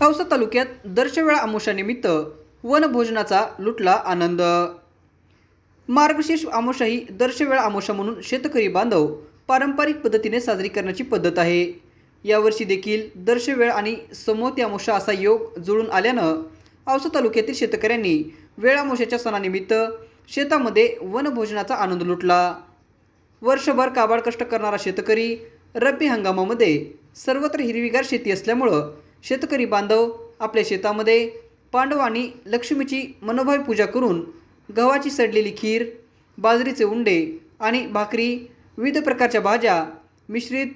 औसा तालुक्यात दर्शवेळा आमोशानिमित्त वनभोजनाचा लुटला आनंद. मार्गशीर्ष आमोशा ही दर्शवेळा आमोशा म्हणून शेतकरी बांधव पारंपरिक पद्धतीने साजरी करण्याची पद्धत आहे. यावर्षी देखील दर्शवेळ आणि समोती आमोशा असा योग जुळून आल्यानं औसा तालुक्यातील शेतकऱ्यांनी वेळामोशाच्या सणानिमित्त शेतामध्ये वनभोजनाचा आनंद लुटला. वर्षभर काबाड कष्ट करणारा शेतकरी रब्बी हंगामामध्ये सर्वत्र हिरवीगार शेती असल्यामुळं शेतकरी बांधव आपल्या शेतामध्ये पांडवांनी लक्ष्मीची मनोभावी पूजा करून गव्हाची सडलेली खीर बाजरीचे उंडे आणि भाकरी विविध प्रकारच्या भाज्या मिश्रित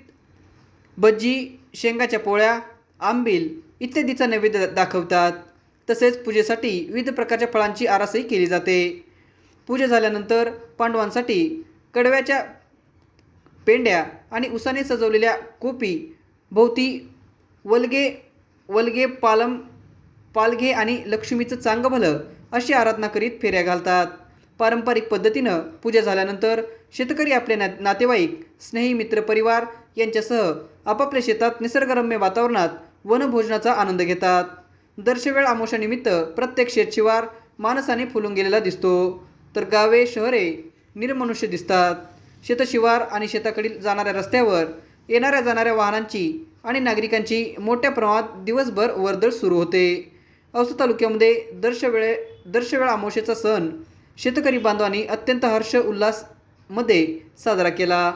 भज्जी शेंगाच्या पोळ्या आंबील इत्यादीचा नैवेद्य दाखवतात. तसेच पूजेसाठी विविध प्रकारच्या फळांची आरासही केली जाते. पूजा झाल्यानंतर पांडवांसाठी कडव्याच्या पेंड्या आणि उसाने सजवलेल्या कोपी भोवती वलगे वलगे पालम पालघे आणि लक्ष्मीचं चांग भलं अशी आराधना करीत फेऱ्या घालतात. पारंपरिक पद्धतीनं पूजा झाल्यानंतर शेतकरी आपले ना नातेवाईक स्नेही मित्रपरिवार यांच्यासह आपापल्या शेतात निसर्गरम्य वातावरणात वनभोजनाचा आनंद घेतात. दर्शवेळ आमोशानिमित्त प्रत्येक शेतशिवार माणसाने फुलून गेलेला दिसतो. तर गावे शहरे निर्मनुष्य दिसतात. शेतशिवार आणि शेताकडील जाणाऱ्या रस्त्यावर येणाऱ्या जाणाऱ्या वाहनांची आणि नागरिकांची मोठ्या प्रमाणात दिवसभर वर्दळ सुरू होते. औसा तालुक्यामध्ये दर्शवेळे दर्शवेळ अमावशेचा सण शेतकरी बांधवांनी अत्यंत हर्ष उल्हासमध्ये साजरा केला.